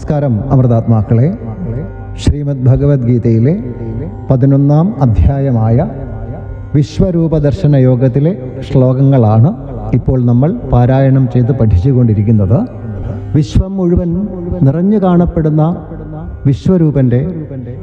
നമസ്കാരം അമൃതാത്മാക്കളെ. ശ്രീമദ് ഭഗവത്ഗീതയിലെ പതിനൊന്നാം അധ്യായമായ വിശ്വരൂപ ദർശന യോഗത്തിലെ ശ്ലോകങ്ങളാണ് ഇപ്പോൾ നമ്മൾ പാരായണം ചെയ്ത് പഠിച്ചുകൊണ്ടിരിക്കുന്നത്. വിശ്വം മുഴുവൻ നിറഞ്ഞു കാണപ്പെടുന്ന വിശ്വരൂപന്റെ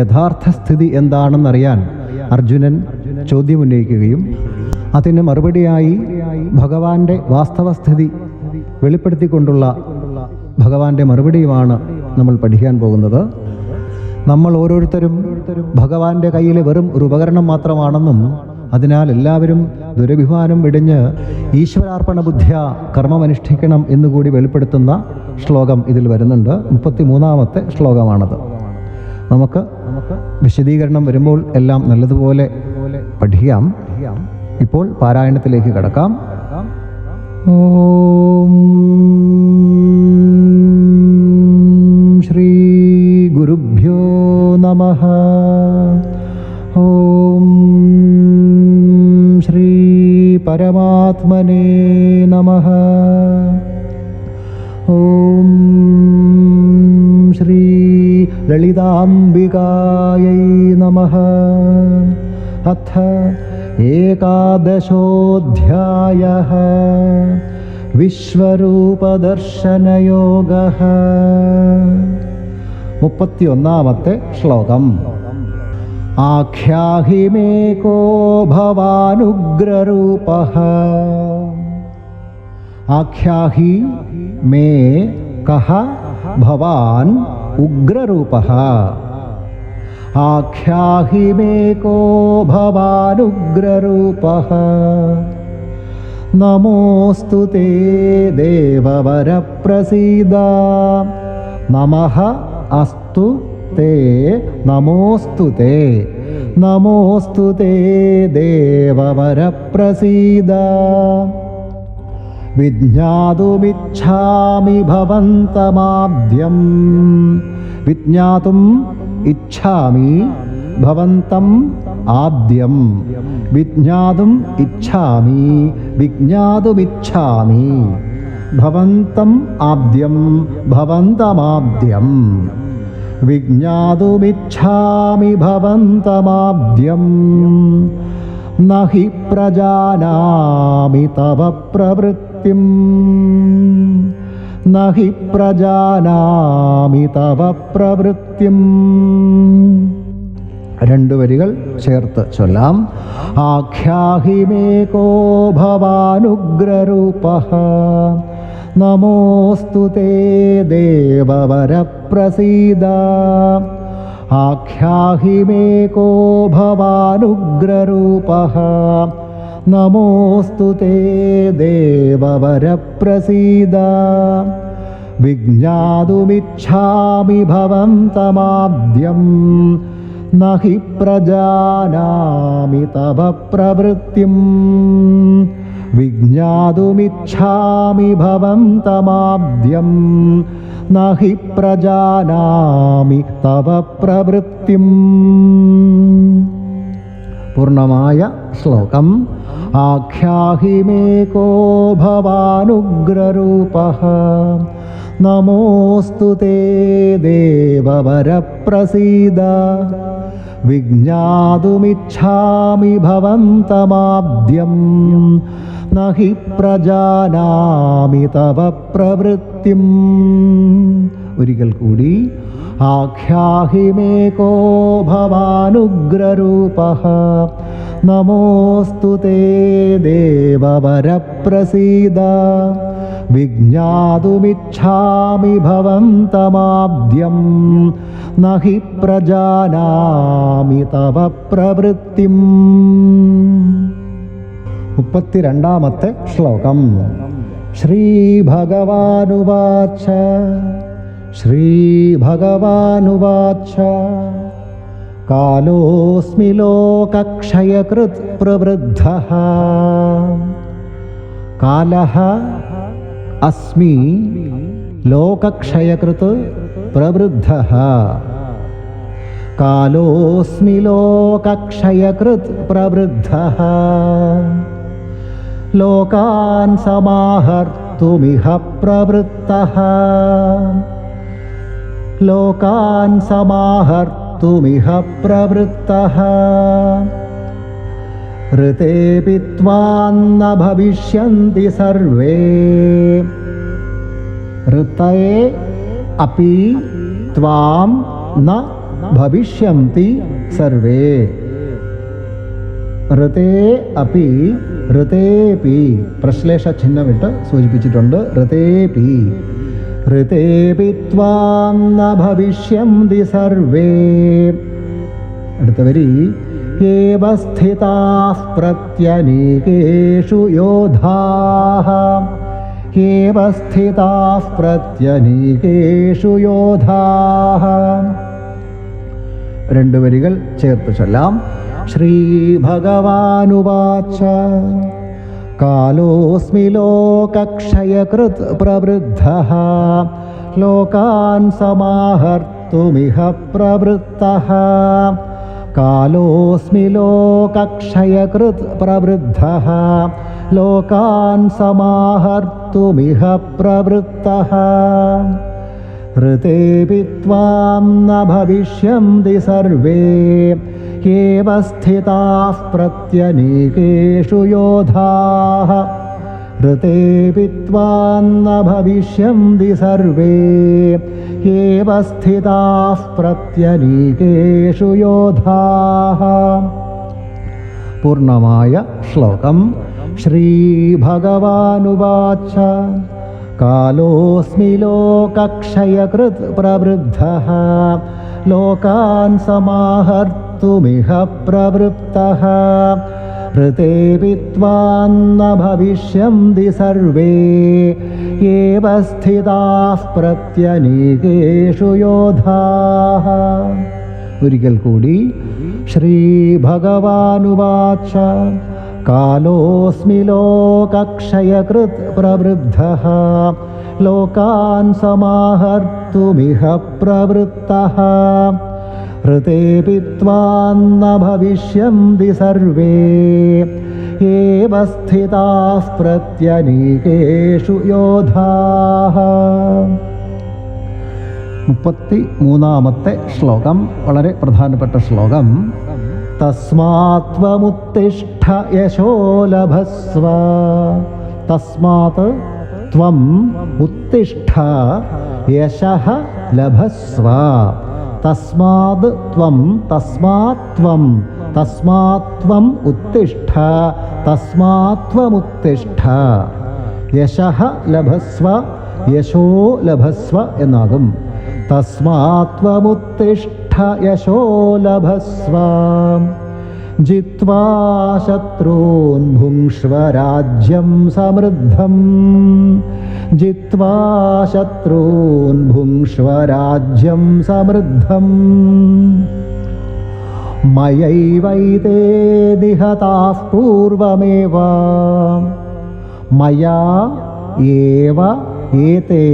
യഥാർത്ഥ സ്ഥിതി എന്താണെന്നറിയാൻ അർജുനൻ ചോദ്യമുന്നയിക്കുകയും അതിന് മറുപടിയായി ഭഗവാന്റെ വാസ്തവസ്ഥിതി വെളിപ്പെടുത്തിക്കൊണ്ടുള്ള ഭഗവാന്റെ മറുപടിയുമാണ് നമ്മൾ പഠിക്കാൻ പോകുന്നത്. നമ്മൾ ഓരോരുത്തരും ഭഗവാന്റെ കയ്യിലെ വെറും ഒരു ഉപകരണം മാത്രമാണെന്നും അതിനാൽ എല്ലാവരും ദുരഭിമാനം വെടിഞ്ഞ് ഈശ്വരാർപ്പണ ബുദ്ധ്യ കർമ്മമനുഷ്ഠിക്കണം എന്നുകൂടി വെളിപ്പെടുത്തുന്ന ശ്ലോകം ഇതിൽ വരുന്നുണ്ട്. മുപ്പത്തി മൂന്നാമത്തെ ശ്ലോകമാണത്. നമുക്ക് വിശദീകരണം വരുമ്പോൾ എല്ലാം നല്ലതുപോലെ പഠിക്കാം. ഇപ്പോൾ പാരായണത്തിലേക്ക് കടക്കാം. ഓം പരമാത്മനേ നമ. ഓം ശ്രീ ലളിതാംബികാयै നമഃ. അഥ ഏകാദശോऽധ്യായः വിശ്വരൂപദർശനയോഗः. മുപ്പത്തിയൊന്നാമത്തെ ശ്ലോകം. ആഖ്യാഹി മേ കോ ഭവാനുഗ്രരൂപः ആഖ്യാഹി മേ കഹ ഭവാൻ ഉഗ്രരൂപः ആഖ്യാഹി മേ കോ ഭവാനുഗ്രരൂപः നമോസ്തു തേ ദേവവരപ്രസീദ നമഃ അസ്തു തേ നമോസ്തു തേ നമോസ്തു തേ ദേവവരപ്രസീദ വിജ്ഞാതുമിച്ഛാമി ഭവന്തമാദ്യം വിജ്ഞാതും ഇച്ഛാമി ഭവന്തം ആദ്യം വിജ്ഞാതും ഇച്ഛാമി വിജ്ഞാതുമിച്ഛാമി ഭവന്തം ആദ്യം ഭവന്തമാദ്യം വിജ്ഞാതുമിച്ഛാമി ഭവന്തമാദ്യം. നഹി പ്രജാനാമി തവ പ്രവൃത്തിം. നഹി പ്രജാനാമി തവ പ്രവൃത്തിം. രണ്ടു വരികൾ ചേർത്ത് ചൊല്ലാം. ആഖ്യാഹിമേകോ ഭവാനുഗ്രരൂപ. നമോസ്തു തേ ദേവവരപ്രസീദ. ആഖ്യാഹി മേ കോ ഭവാനുഗ്രരൂപ. നമോസ്തു തേ ദേവവരപ്രസീദ. വിജ്ഞാതുമിച്ഛാമി ഭവന്തമാദ്യം. ന ഹി പ്രജാനാമി തവ പ്രവൃത്തിം വിജ്ഞാതുമിച്ഛാമി ഭവം തമാദ്യം. നഹി പ്രജാനാമി തവ പ്രവൃത്തിം. പൂർണമായ ശ്ലോകം. ആഖ്യാഹി മേ കോ ഭവാനുഗ്രരൂപ. നമോസ്തു തേ ദേവവരപ്രസീദ. വിജ്ഞാതുമിച്ഛാമി ഭവന്തമാദ്യം ന പ്രജാനാമി തവ പ്രവൃത്തിം. ഒരിക്കൽ കൂടി ആഖ്യാഹിമേകോ ഭവാനുഗ്രൂപ നമോസ്തു തേ ദേവവരപ്രസീദ വിജ്ഞാതുമിച്ഛാമി ഭവന്തമാദ്യം. ന ഹി പ്രജാനാമി തവ പ്രവൃത്തിം. മുപ്പത്തിരണ്ടാമത്തെ ശ്ലോകം. ശ്രീഭഗവാനുവാച ശ്രീഭഗവാനുവാച. കാലോസ്മി ലോകക്ഷയകൃത് പ്രവൃദ്ധ. കാലഃ അസ്മി ലോകക്ഷയകൃത് പ്രവൃദ്ധ. കാലോസ്മി ലോകക്ഷയകൃത് പ്രവൃദ്ധ. ലോകാൻ സമാഹർത്തുമിഹ പ്രവൃത്ത ലോകാൻ സമാഹർത്തുമിഹ പ്രവൃത്ത ഋതേപി ത്വാന്ന ഭവിഷ്യന്തി സർവേ ഋതയെ അപി ത്വാം ന ഭവിഷ്യന്തി സർവേ ഋതേ അപി ഋതേപി പ്രശ്ലേഷ ചിഹ്നമിട്ട് സൂചിപ്പിച്ചിട്ടുണ്ട്. ഋതേപി ഋതേപി ത്വാം ന ഭവിഷ്യന്തി സർവേ. അടുത്ത വരി ഏവ സ്ഥിതാഃ പ്രത്യനീകേഷു യോധാഃ. ഏവ സ്ഥിതാഃ പ്രത്യനീകേഷു യോധാഃ. രണ്ട് വരികൾ ചേർത്ത് ചൊല്ലാം. श्रीभगवानुवाच कालोऽस्मि लोकक्षयकृत् प्रवृद्धः लोकान् समाहर्तुमिह प्रवृत्तः कालोऽस्मि लोकक्षयकृत् प्रवृद्धः लोकान् समाहर्तुमिह प्रवृत्तः ऋतेऽपि त्वां न भविष्यन्ति सर्वे एकेव स्थिताः प्रत्यनीकेषु योधाः। ऋतेऽपि त्वान्न भविष्यन्ति सर्वे। एव स्थिताः प्रत्यनीकेषु योधाः। पूर्णमाय श्लोकं श्रीभगवानुवाच। कालोऽस्मि लोकक्षयकृत् प्रवृद्धः। लोकान् समाहर्त പ്രവൃത്തഃ ഋതേപി ത്വാന്ന ഭവിഷ്യന്തി സർവേ സ്ഥിതാഃ പ്രത്യനീകേഷു യോധാഃ ഒരിക്കൽ കൂടി ശ്രീഭഗവാനുവാച കാലോസ്മി ലോകക്ഷയകൃത് പ്രവൃദ്ധ. ലോകാൻ സമാഹർത്തുമിഹ പ്രവൃത്തഃ. ത്വാന്ന ഭവിഷ്യന്തി സർവേ. ഏവ സ്ഥിതാഃ പ്രത്യനീകേഷു യോധാഃ മുപ്പത്തി മൂന്നാമത്തെ ശ്ലോകം വളരെ പ്രധാനപ്പെട്ട ശ്ലോകം. തസ്മാത്വമുത്തിഷ്ഠ യശോ ലഭസ്വ. തസ്മാത് ത്വം ഉത്തിഷ്ഠ യശ ലഭസ്വ. തസ്മാത് ത്വം തസ്മാത്വം തസ്മാത്വം ഉത്തിഷ്ഠ തസ്മാത്വമുത്തിഷ്ഠ യശഃ ലഭസ്വ യശോ ലഭസ്വ എന്നാകും. തസ്മാത്വമുത്തിഷ്ഠ യശോ ലഭസ്വ. ജിത്വാ ശത്രൂൻ ഭുങ്ഷ്വ രാജ്യം സമൃദ്ധം. ജിത്വാ ശത്രൂൻ ഭുങ്ഷ്വ രാജ്യം സമൃദ്ധം. മയൈവൈതേ നിഹതാഃ പൂർവമേവ. മയാ ഏവ ഏതേ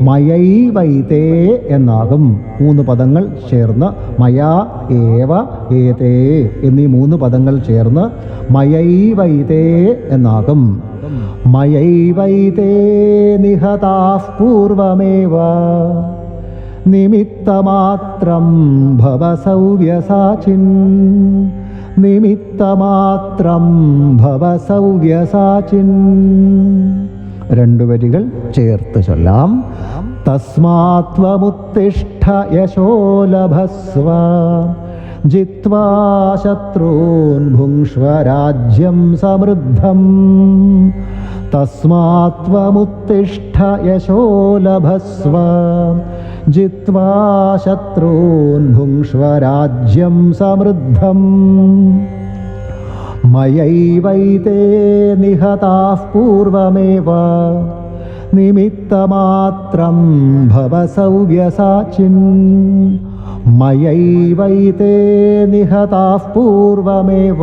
മയൈവൈതേ എന്നാകും മൂന്ന് പദങ്ങൾ ചേർന്ന്. മയാ ഏവ ഏതേ എന്നീ മൂന്ന് പദങ്ങൾ ചേർന്ന് മയൈവൈതേ എന്നാകും. മയൈവൈതേ നിഹതാഃ പൂർവമേവ. നിമിത്തമാത്രം ഭവസൗവ്യസാചിൻ നിമിത്തമാത്രം ഭവസൗവ്യസാചിൻ രണ്ടു വരികൾ ചേർത്ത് ചൊല്ലാം. തസ്മാത്വമുത്തിഷ്ഠ യശോ ലഭസ്വ ജിത്വാ ശത്രൂൻ ഭുങ്ഷ്വ രാജ്യം സമൃദ്ധം. തസ്മാത്വമുത്തിഷ്ഠ യശോ ലഭസ്വ ജിത്വാ ശത്രൂൻ ഭുങ്ഷ്വ രാജ്യം സമൃദ്ധം മയൈവൈതേ നിഹതാഃ പൂർവമേവ നിമിത്തമാത്രം ഭവസൗവ്യസാചിൻ മയൈവൈതേ നിഹതാഃ പൂർവമേവ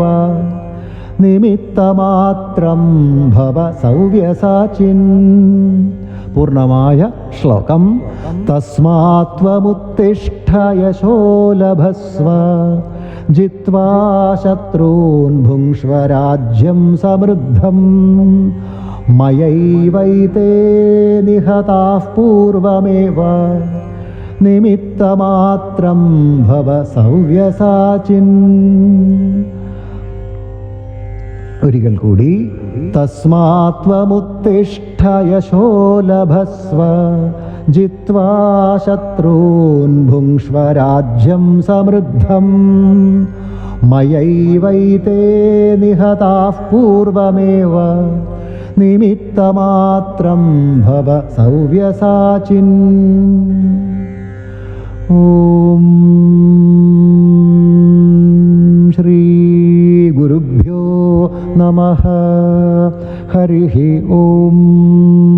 നിമിത്തമാത്രം ഭവ സൗവ്യസാചിൻ. പൂർണമായ ശ്ലോകം. തസ്മാത്വമുത്തിഷ്ഠ യശോ ലഭസ്വ ജിത്വാ ശത്രൂൻ ഭുങ്ഷ്വ രാജ്യം സമൃദ്ധം. മയൈവൈതേ നിഹതാഃ പൂർവമേവ. നിമിത്തമാത്രം ഭവ സൗവ്യസാചിൻ. ഒരിക്കൽ കൂടി. തസ്മാത്വമുത്തിഷ്ഠ യശോലഭസ്വ ജിത്വാ ശത്രൂൻ ഭുങ്ഷ്വ രാജ്യം സമൃദ്ധം. മയൈവൈതേ നിഹതാഃ പൂർവമേവ നിമിത്തമാത്രം ഭവ സൗവ്യസാചിൻ. ഓം ശ്രീ नमः हरिः ओम्